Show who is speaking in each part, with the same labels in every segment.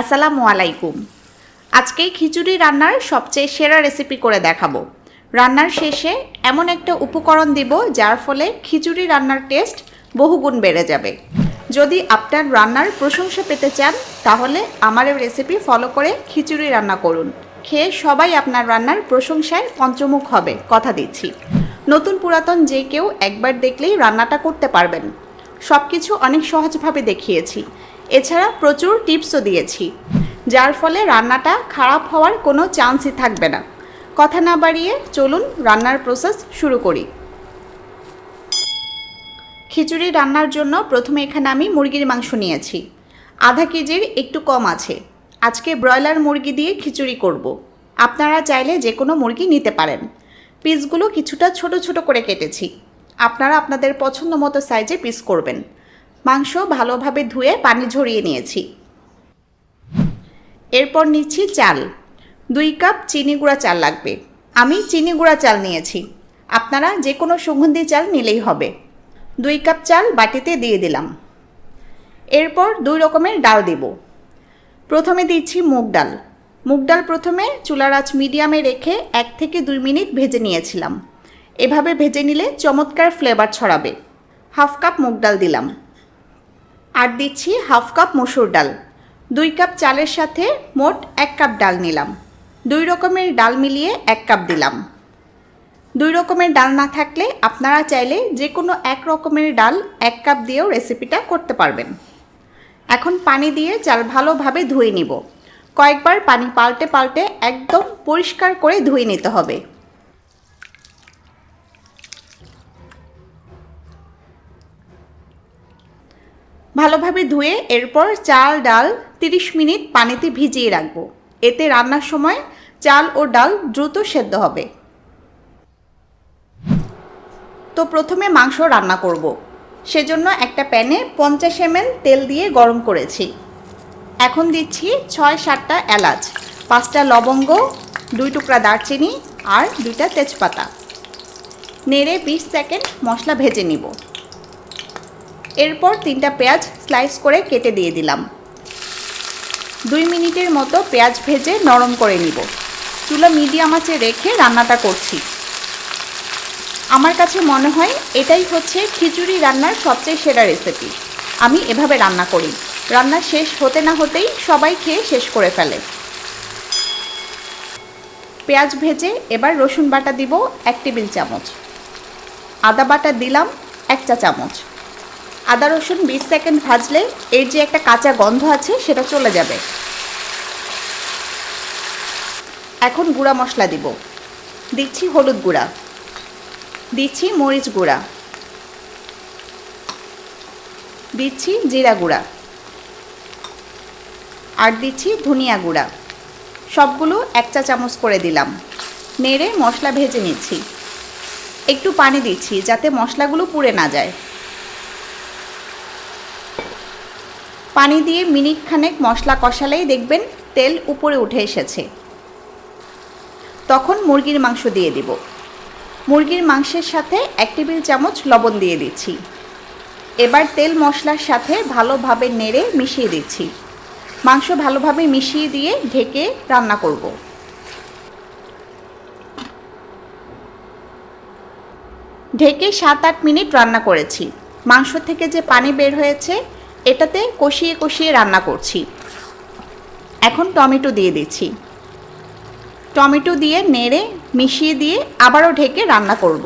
Speaker 1: আসসালামু আলাইকুম। আজকেই খিচুড়ি রান্নার সবচেয়ে সেরা রেসিপি করে দেখাবো। রান্নার শেষে এমন একটা উপকরণ দিব যার ফলে খিচুড়ি রান্নার টেস্ট বহুগুণ বেড়ে যাবে। যদি আপনার রান্নার প্রশংসা পেতে চান, তাহলে আমার রেসিপি ফলো করে খিচুড়ি রান্না করুন। খেয়ে সবাই আপনার রান্নার প্রশংসায় পঞ্চমুখ হবে, কথা দিচ্ছি। নতুন পুরাতন যে কেউ একবার দেখলেই রান্নাটা করতে পারবেন। সব কিছু অনেক সহজভাবে দেখিয়েছি। এছাড়া প্রচুর টিপসও দিয়েছি। যার ফলে রান্নাটা খারাপ হওয়ার কোনো চান্সই থাকবে না। কথা না বাড়িয়ে চলুন রান্নার প্রসেস শুরু করি। খিচুড়ি রান্নার জন্য প্রথমে এখানে আমি মুরগির মাংস নিয়েছি। আধা কেজির একটু কম আছে। আজকে ব্রয়লার মুরগি দিয়ে খিচুড়ি করব। আপনারা চাইলে যে কোনো মুরগি নিতে পারেন। পিসগুলো কিছুটা ছোট ছোট করে কেটেছি। আপনারা আপনাদের পছন্দ মতো সাইজে পিস করবেন। মাংস ভালোভাবে ধুয়ে পানি ঝরিয়ে নিয়েছি। এরপর নিচ্ছি চাল। দুই কাপ চিনি গুঁড়া চাল লাগবে। আমি চিনি গুঁড়া চাল নিয়েছি। আপনারা যে কোনো সুগন্ধি চাল নিলেই হবে। দুই কাপ চাল বাটিতে দিয়ে দিলাম। এরপর দুই রকমের ডাল দেব। প্রথমে দিচ্ছি মুগ ডাল। মুগ ডাল প্রথমে চুলার আঁচ মিডিয়ামে রেখে এক থেকে দুই মিনিট ভেজে নিয়েছিলাম। এভাবে ভেজে নিলে চমৎকার ফ্লেভার ছড়াবে। হাফ কাপ মুগ ডাল দিলাম। আর দিচ্ছি হাফ কাপ মসুর ডাল। দুই কাপ চালের সাথে মোট এক কাপ ডাল নিলাম। দুই রকমের ডাল মিলিয়ে এক কাপ দিলাম। দুই রকমের ডাল না থাকলে আপনারা চাইলে যে কোনো এক রকমের ডাল এক কাপ দিয়েও রেসিপিটা করতে পারবেন। এখন পানি দিয়ে চাল ভালোভাবে ধুয়ে নিব। কয়েকবার পানি পাল্টে পাল্টে একদম পরিষ্কার করে ধুয়ে নিতে হবে। ভালোভাবে ধুয়ে এরপর চাল, ডাল 30 মিনিট পানিতে ভিজিয়ে রাখব। এতে রান্নার সময় চাল ও ডাল দ্রুত সেদ্ধ হবে। তো প্রথমে মাংস রান্না করব। সেজন্য একটা প্যানে পঞ্চাশ এমএল তেল দিয়ে গরম করেছি। এখন দিচ্ছি ছয় সাতটা এলাচ, পাঁচটা লবঙ্গ, দুই টুকরা দারচিনি আর দুইটা তেজপাতা। নেড়ে বিশ সেকেন্ড মশলা ভেজে নিব। এরপর তিনটা পেঁয়াজ স্লাইস করে কেটে দিয়ে দিলাম। দুই মিনিটের মতো পেঁয়াজ ভেজে নরম করে নিব। চুলা মিডিয়াম আঁচে রেখে রান্নাটা করছি। আমার কাছে মনে হয় এটাই হচ্ছে খিচুড়ি রান্নার সবচেয়ে সেরা রেসিপি আমি এভাবে রান্না করি। রান্না শেষ হতে না হতেই সবাই খেয়ে শেষ করে ফেলে। পেঁয়াজ ভেজে এবার রসুন বাটা দিব এক টেবিল চামচ। আদা বাটা দিলাম এক চা চামচ। আদা রসুন বিশ সেকেন্ড ভাজলে এর যে একটা কাঁচা গন্ধ আছে, সেটা চলে যাবে। এখন গুঁড়া মশলা দিব। দিচ্ছি হলুদ গুঁড়া। দিচ্ছি মরিচ গুঁড়া। দিচ্ছি জিরা গুঁড়া। আর দিচ্ছি ধনিয়া গুঁড়া। সবগুলো এক চা চামচ করে দিলাম। নেড়ে মশলা ভেজে নিচ্ছি। একটু পানি দিচ্ছি যাতে মশলাগুলো পুড়ে না যায়। পানি দিয়ে মিনিট খানেক মশলা কষালেই দেখবেন তেল উপরে উঠে এসেছে। তখন মুরগির মাংস দিয়ে দিব। মুরগির মাংসের সাথে এক টেবিল চামচ লবণ দিয়ে দিচ্ছি। এবার তেল মশলার সাথে ভালোভাবে নেড়ে মিশিয়ে দিচ্ছি। মাংস ভালোভাবে মিশিয়ে দিয়ে ঢেকে রান্না করব। ঢেকে সাত আট মিনিট রান্না করেছি। মাংস থেকে যে পানি বের হয়েছে এটাতে কষিয়ে কষিয়ে রান্না করছি। এখন টমেটো দিয়ে দিচ্ছি। টমেটো দিয়ে নেড়ে মিশিয়ে দিয়ে আবারও ঢেকে রান্না করব।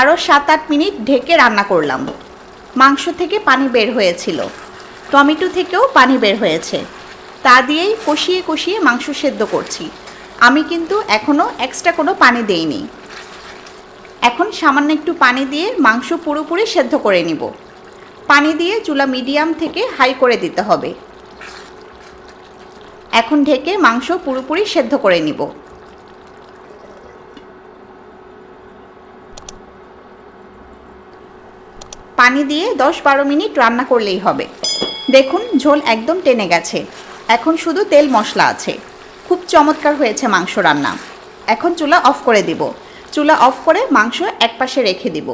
Speaker 1: আরও সাত আট মিনিট ঢেকে রান্না করলাম। মাংস থেকে পানি বের হয়েছিল। টমেটো থেকেও পানি বের হয়েছে। তা দিয়েই কষিয়ে কষিয়ে মাংস সেদ্ধ করছি। আমি কিন্তু এখনও এক্সট্রা কোনো পানি দেইনি। এখন সামান্য একটু পানি দিয়ে মাংস পুরোপুরি সেদ্ধ করে নিব। পানি দিয়ে চুলা মিডিয়াম থেকে হাই করে দিতে হবে। এখন ঢেকে মাংস পুরোপুরি সেদ্ধ করে নিব। পানি দিয়ে দশ বারো মিনিট রান্না করলেই হবে। দেখুন ঝোল একদম টেনে গেছে। এখন শুধু তেল মশলা আছে। খুব চমৎকার হয়েছে মাংস রান্না। এখন চুলা অফ করে দিব। চুলা অফ করে মাংস একপাশে রেখে দিব।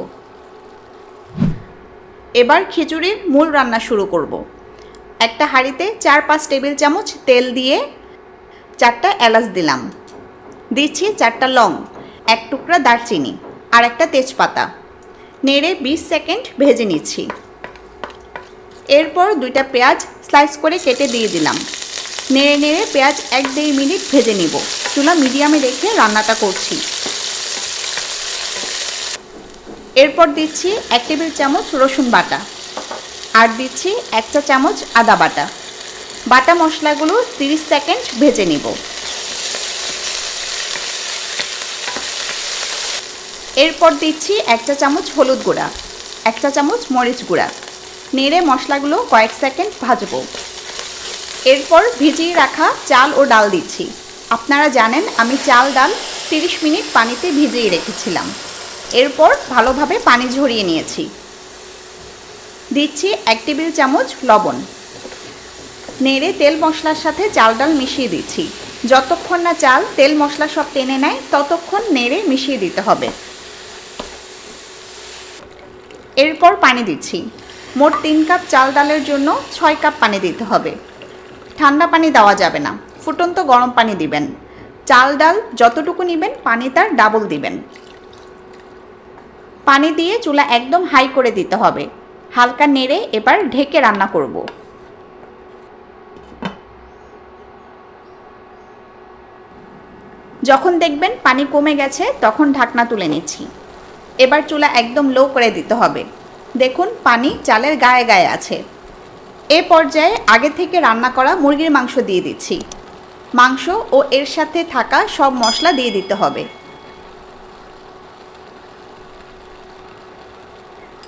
Speaker 1: এবার খিচুড়ির মূল রান্না শুরু করব। একটা হাঁড়িতে চার পাঁচ টেবিল চামচ তেল দিয়ে চারটা এলাচ দিলাম। দিচ্ছি চারটা লং, এক টুকরা দারচিনি আর একটা তেজপাতা। নেড়ে বিশ সেকেন্ড ভেজে নিচ্ছি। এরপর দুইটা পেঁয়াজ স্লাইস করে কেটে দিয়ে দিলাম। নেড়ে নেড়ে পেঁয়াজ এক দেড় মিনিট ভেজে নিব। চুলা মিডিয়ামে রেখে রান্নাটা করছি। এরপর দিচ্ছি এক টেবিল চামচ রসুন বাটা আর দিচ্ছি এক চা চামচ আদা বাটা। বাটা মশলাগুলো 30 সেকেন্ড ভেজে নিব। এরপর দিচ্ছি এক চা চামচ হলুদ গুঁড়া, এক চা চামচ মরিচ গুঁড়া। নেড়ে মশলাগুলো কয়েক সেকেন্ড ভাজবো। এরপর ভিজিয়ে রাখা চাল ও ডাল দিচ্ছি। আপনারা জানেন, আমি চাল ডাল 30 মিনিট পানিতে ভিজিয়ে রেখেছিলাম। এরপর ভালোভাবে পানি ঝরিয়ে নিয়েছি। দিচ্ছি এক টেবিল চামচ লবণ। নেড়ে তেল মশলার সাথে চাল ডাল মিশিয়ে দিচ্ছি। যতক্ষণ না চাল, তেল মশলা সব টেনে নেয়, ততক্ষণ নেড়ে মিশিয়ে দিতে হবে। এরপর পানি দিচ্ছি। মোট তিন কাপ চাল ডালের জন্য ছয় কাপ পানি দিতে হবে। ঠান্ডা পানি দেওয়া যাবে না। ফুটন্ত গরম পানি দিবেন। চাল ডাল যতটুকু নেবেন, পানি তার ডাবল দিবেন। পানি দিয়ে চুলা একদম হাই করে দিতে হবে। হালকা নেড়ে এবার ঢেকে রান্না করব। যখন দেখবেন পানি কমে গেছে, তখন ঢাকনা তুলে নিচ্ছি। এবার চুলা একদম লো করে দিতে হবে। দেখুন, পানি চালের গায়ে গায়ে আছে। এ পর্যায়ে আগে থেকে রান্না করা মুরগির মাংস দিয়ে দিচ্ছি। মাংস ও এর সাথে থাকা সব মশলা দিয়ে দিতে হবে।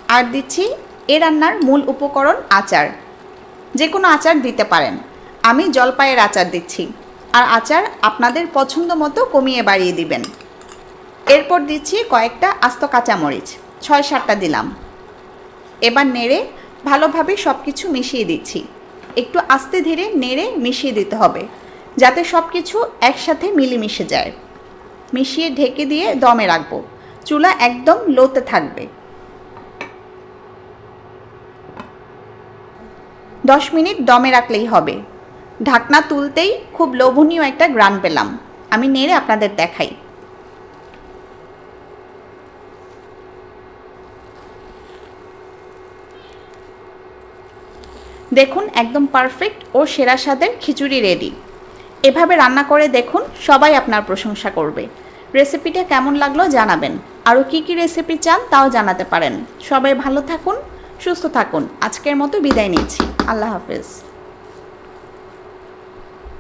Speaker 1: আর দিচ্ছি এ রান্নার মূল উপকরণ আচার। যে কোনো আচার দিতে পারেন। আমি জলপাইয়ের আচার দিচ্ছি। আর আচার আপনাদের পছন্দ মতো কমিয়ে বাড়িয়ে দিবেন। এরপর দিচ্ছি কয়েকটা আস্ত কাঁচামরিচ। ছয় সাতটা দিলাম। এবার নেড়ে ভালোভাবে সব কিছু মিশিয়ে দিচ্ছি। একটু আস্তে ধীরে নেড়ে মিশিয়ে দিতে হবে, যাতে সব কিছু একসাথে মিলেমিশে যায়। মিশিয়ে ঢেকে দিয়ে দমে রাখব। চুলা একদম লোতে থাকবে। দশ মিনিট দমে রাখলেই হবে। ঢাকনা তুলতেই খুব লোভনীয় একটা গ্রান পেলাম। আমি নেড়ে আপনাদের দেখাই। দেখুন একদম পারফেক্ট ও সেরা স্বাদের খিচুড়ি রেডি এভাবে রান্না করে দেখুন, সবাই আপনার প্রশংসা করবে। রেসিপিটা কেমন লাগল জানাবেন। আরও কী কী রেসিপি চান তাও জানাতে পারেন। সবাই ভালো থাকুন, সুস্থ থাকুন। আজকের মতো বিদায় নিচ্ছি। আল্লাহ হাফেজ।